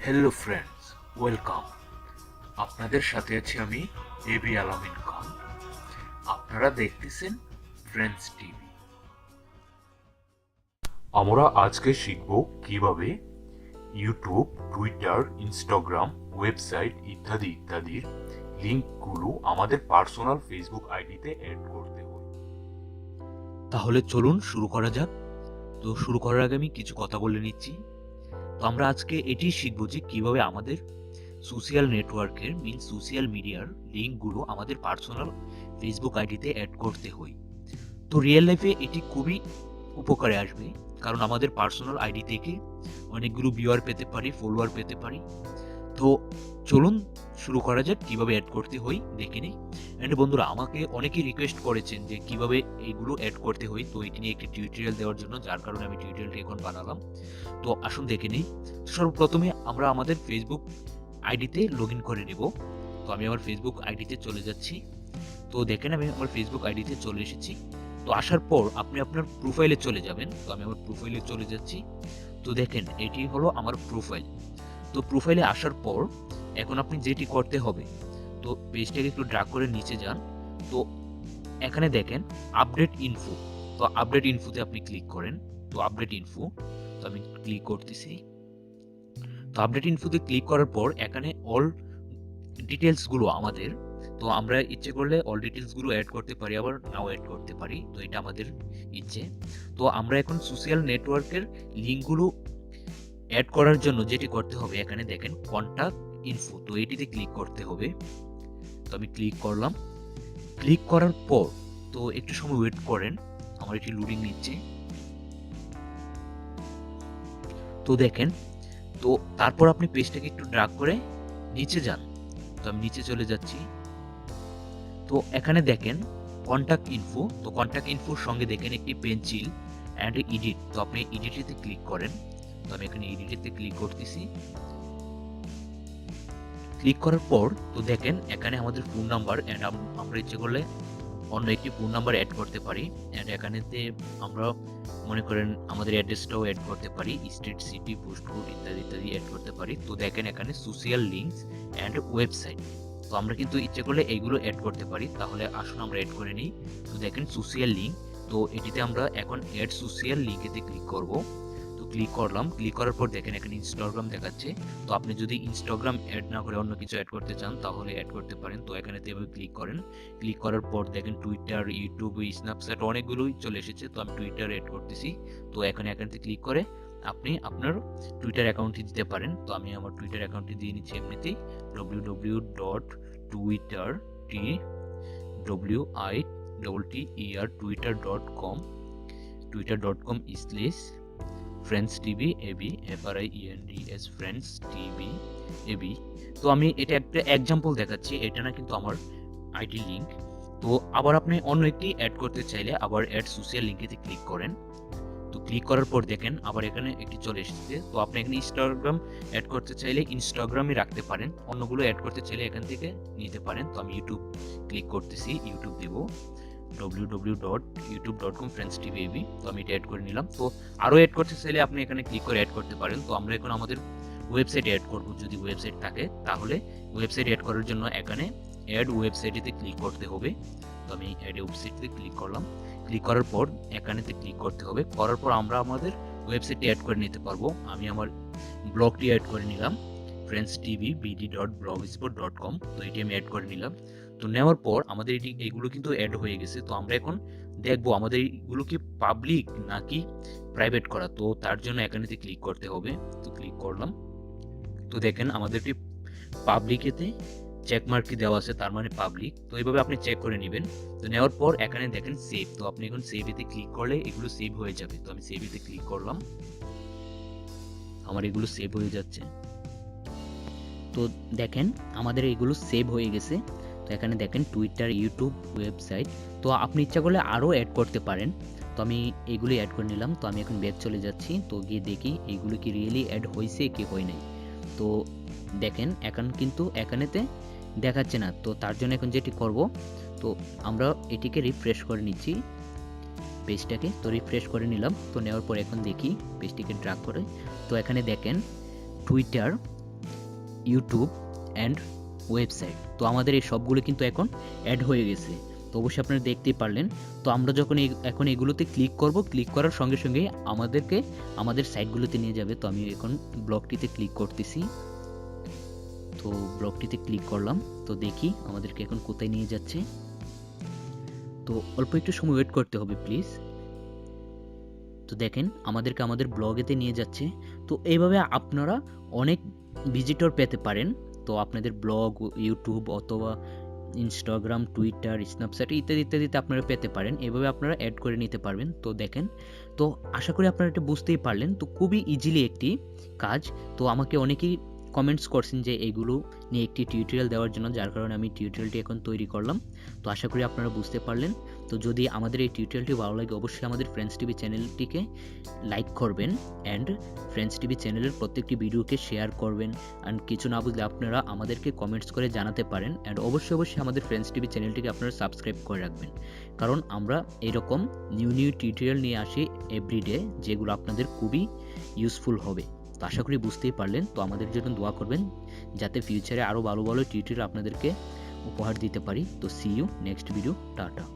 Hello friends welcome আপনাদের সাথে আছি আমি এবি আলামিন খান। আপনারা দেখতেছেন ফ্রেন্ডস টিভি আমরা আজকে শিখব কীভাবে ইউটিউব টুইটার ইনস্টাগ্রাম ওয়েবসাইট ইত্যাদি ইত্যাদির লিঙ্কগুলো আমাদের পার্সোনাল ফেসবুক আইডিতে অ্যাড করতে তাহলে চলুন শুরু করা যাক। তো শুরু করার আগে আমি কিছু কথা বলে নিচ্ছি। তো আমরা আজকে এটি শিখব যে কীভাবে আমাদের সোশ্যাল নেটওয়ার্কের মিন সোশ্যাল মিডিয়ার লিঙ্কগুলো আমাদের পার্সোনাল ফেসবুক আইডিতে অ্যাড করতে হয়। তো রিয়েল লাইফে এটি খুবই উপকারে আসবে। কারণ আমাদের পার্সোনাল আইডি থেকে অনেকগুলো ভিউয়ার পেতে পারি ফলোয়ার পেতে পারি। তো চলুন শুরু করা যাক, কীভাবে অ্যাড করতে হয় দেখে নিই। অ্যান্ড বন্ধুরা, আমাকে অনেকেই রিকোয়েস্ট করেছেন যে কীভাবে এইগুলো অ্যাড করতে হয় তো এটি নিয়ে একটি টিউটোরিয়াল দেওয়ার জন্য, যার কারণে আমি টিউটোরিয়ালটি এখন বানালাম। তো আসুন দেখে নিই। সর্বপ্রথমে আমরা আমাদের ফেসবুক আইডিতে লগ করে নেব। তো আমি আমার ফেসবুক আইডিতে চলে যাচ্ছি। তো দেখেন, আমি আমার ফেসবুক আইডিতে চলে এসেছি। তো আসার পর আপনি আপনার প্রোফাইলে চলে যাবেন। তো আমি আমার প্রোফাইলে চলে যাচ্ছি। তো দেখেন, এটি হলো আমার প্রোফাইল তো প্রোফাইলে আসার পর এখন আপনি যেটি করতে হবে, তো পেজটাকে একটু ড্রাগ করে নিচে যান। তো এখানে দেখেন আপডেট ইনফো তো আপডেট ইনফোতে আপনি ক্লিক করেন। তো আপডেট ইনফো তো আমি ক্লিক করতেছি। তো আপডেট ইনফোতে ক্লিক করার পর এখানে অল ডিটেলসগুলো আমাদের, তো আমরা ইচ্ছে করলে অল ডিটেলসগুলো অ্যাড করতে পারি, আবার নাও অ্যাড করতে পারি। তো এটা আমাদের ইচ্ছে। তো আমরা এখন সোশ্যাল নেটওয়ার্কের লিঙ্কগুলো অ্যাড করার জন্য যেটি করতে হবে, এখানে দেখেন কন্ট্যাক্ট ইনফো তো এটিতে ক্লিক করতে হবে। তো আমি ক্লিক করলাম। ক্লিক করার পর, তো একটু সময় ওয়েট করেন, আমার এটি লোডিং নিচ্ছে। তো দেখেন, তো তারপর আপনি পেজটাকে একটু ড্রাগ করে নিচে যান। তো আমি নিচে চলে যাচ্ছি। তো এখানে দেখেন কন্ট্যাক্ট ইনফো তো কন্ট্যাক্ট ইনফোর সঙ্গে দেখেন একটি পেন্সিল অ্যান্ড এডিট তো আপনি এডিটেতে ক্লিক করেন। তো আমি এখানে এডিটেতে ক্লিক করতেছি। ক্লিক করার পর তো দেখেন, এখানে আমাদের ফোন নাম্বার অ্যান্ড আমরা ইচ্ছে করলে অন্য একটি ফোন নাম্বার অ্যাড করতে পারি। অ্যান্ড এখানেতে আমরা মনে করেন আমাদের অ্যাড্রেসটাও অ্যাড করতে পারি স্টেট সিটি পোস্ট কোড ইত্যাদি ইত্যাদি অ্যাড করতে পারি। তো দেখেন, এখানে সোশ্যাল লিঙ্কস অ্যান্ড ওয়েবসাইট তো আমরা কিন্তু ইচ্ছে করলে এইগুলো অ্যাড করতে পারি। তাহলে আসুন আমরা অ্যাড করে নিই। তো দেখেন সোশ্যাল লিঙ্ক তো এটিতে আমরা এখন অ্যাড সোশ্যাল লিঙ্কেতে ক্লিক করব। ক্লিক করলাম ক্লিক করার পর দেখেন এখানে ইনস্টাগ্রাম দেখাচ্ছে। তো আপনি যদি ইনস্টাগ্রাম অ্যাড না করে অন্য কিছু অ্যাড করতে চান, তাহলে অ্যাড করতে পারেন। তো এখানে এভাবে ক্লিক করেন। ক্লিক করার পর দেখেন টুইটার ইউটিউব স্ন্যাপচ্যাট অনেকগুলোই চলে এসেছে। তো আমি টুইটার অ্যাড করতেছি। তো এখন এখানে ক্লিক করে আপনি আপনার টুইটার অ্যাকাউন্টটি দিতে পারেন। তো আমি আমার টুইটার অ্যাকাউন্টটি দিয়ে নিচ্ছি এমনিতেই। W W dot Twitter T W I double T E R Twitter dot com Twitter dot com slash friends TV A B F R I E N D S friends TV A B তো আমি এটা একটা example দেখাচ্ছি, এটা না কিন্তু আমার ID link তো আবার আপনি অন্য একটি অ্যাড করতে চাইলে আবার অ্যাড সোশ্যাল লিঙ্কেতে ক্লিক করেন। তো ক্লিক করার পর দেখেন আবার এখানে একটি চলে এসেছে। তো আপনি এখানে ইনস্টাগ্রাম অ্যাড করতে চাইলে ইনস্টাগ্রামই রাখতে পারেন। অন্যগুলো অ্যাড করতে চাইলে এখান থেকে নিতে পারেন। তো আমি ইউটিউব ক্লিক করতেছি YouTube Dev. W W dot YouTube dot com friends TV A B তো আমি এটা অ্যাড করে নিলাম। তো আরও অ্যাড করতে চাইলে আপনি এখানে ক্লিক করে অ্যাড করতে পারেন। তো আমরা এখন আমাদের ওয়েবসাইট অ্যাড করব যদি ওয়েবসাইট থাকে। তাহলে ওয়েবসাইট অ্যাড করার জন্য এখানে অ্যাড ওয়েবসাইটেতে ক্লিক করতে হবে। তো আমি অ্যাড ওয়েবসাইটে ক্লিক করলাম। ক্লিক করার পর এখানেতে ক্লিক করতে হবে। করার পর আমরা আমাদের ওয়েবসাইটটি অ্যাড করে নিতে পারব। আমি আমার ব্লগটি অ্যাড করে নিলাম। Friends TV B D dot blog spot dot com তো এটি আমি অ্যাড করে নিলাম। তো নেওয়ার পর আমাদের এটি এইগুলো কিন্তু অ্যাড হয়ে গেছে। তো আমরা এখন দেখব আমাদের এগুলো কি পাবলিক নাকি প্রাইভেট করা। তো তার জন্য এখানেতে ক্লিক করতে হবে, তো ক্লিক করলাম। তো দেখেন আমাদেরটি পাবলিকেতে চেক মার্কটি দেওয়া আছে, তার মানে পাবলিক তো এইভাবে আপনি চেক করে নেবেন। তো নেওয়ার পর এখানে দেখেন সেভ তো আপনি এখন সেভ এতে ক্লিক করলে এগুলো সেভ হয়ে যাবে। তো আমি সেভ এতে ক্লিক করলাম। আমার এগুলো সেভ হয়ে যাচ্ছে। তো দেখেন আমাদের এগুলো সেভ হয়ে গেছে। তো এখানে দেখেন টুইটার ইউটিউব ওয়েবসাইট তো আপনি ইচ্ছা করলে আরও অ্যাড করতে পারেন। তো আমি এইগুলি অ্যাড করে নিলাম। তো আমি এখন ব্যাক চলে যাচ্ছি। তো গিয়ে দেখি এইগুলো কি রিয়েলি অ্যাড হয়েছে, কি হয় নাই। তো দেখেন, এখন কিন্তু এখানেতে দেখাচ্ছে না। তো তার জন্য এখন যেটি করব, তো আমরা এটিকে রিফ্রেশ করে নিচ্ছি। পেজটাকে তো রিফ্রেশ করে নিলাম। তো নেওয়ার পর এখন দেখি পেজটিকে ড্রাগ করে। তো এখানে দেখেন টুইটার ইউটিউব অ্যান্ড ওয়েবসাইট তো আমাদের এই সবগুলো কিন্তু এখন অ্যাড হয়ে গেছে। তো অবশ্যই আপনারা দেখতেই পারলেন। তো আমরা যখন এখন এগুলোতে ক্লিক করব ক্লিক করার সঙ্গে সঙ্গে আমাদেরকে আমাদের সাইটগুলোতে নিয়ে যাবে। তো আমি এখন ব্লগটিতে ক্লিক করতেছি। তো ব্লগটিতে ক্লিক করলাম। তো দেখি আমাদেরকে এখন কোথায় নিয়ে যাচ্ছে। তো অল্প একটু সময় ওয়েট করতে হবে প্লিজ তো দেখেন, আমাদেরকে আমাদের ব্লগেতে নিয়ে যাচ্ছে। তো এইভাবে আপনারা অনেক ভিজিটর পেতে পারেন। তো আপনাদের ব্লগ ইউটিউব অথবা ইনস্টাগ্রাম টুইটার স্ন্যাপচ্যাট ইত্যাদি ইত্যাদিতে আপনারা পেতে পারেন। এভাবে আপনারা অ্যাড করে নিতে পারবেন। তো দেখেন, তো আশা করি আপনারা এটা বুঝতেই পারলেন। তো খুবই ইজিলি একটি কাজ। তো আমাকে অনেকেই কমেন্টস করছেন যে এগুলো নিয়ে একটি টিউটোরিয়াল দেওয়ার জন্য, যার কারণে আমি টিউটোরিয়ালটি এখন তৈরি করলাম। তো আশা করি আপনারা বুঝতে পারলেন। তো যদি আমাদের এই টিউটোরিয়ালটি ভালো লাগে, অবশ্যই আমাদের ফ্রেন্ডস টিভি চ্যানেলটিকে লাইক করবেন অ্যান্ড ফ্রেন্ডস টিভি চ্যানেলের প্রত্যেকটি ভিডিওকে শেয়ার করবেন অ্যান্ড কিছু না বুঝলে আপনারা আমাদেরকে কমেন্টস করে জানাতে পারেন অ্যান্ড অবশ্যই অবশ্যই আমাদের ফ্রেন্ডস টিভি চ্যানেলটিকে আপনারা সাবস্ক্রাইব করে রাখবেন। কারণ আমরা এরকম নিউ নিউ টিউটোরিয়াল নিয়ে আসি এভরিডে যেগুলো আপনাদের খুবই ইউজফুল হবে। তো আশা করি বুঝতেই পারলেন, তো আমাদের জন্য দোয়া করবেন যাতে ফিউচারে আরও ভালো ভালো টিউটোরিয়াল আপনাদেরকে উপহার দিতে পারি। তো see you next video tata.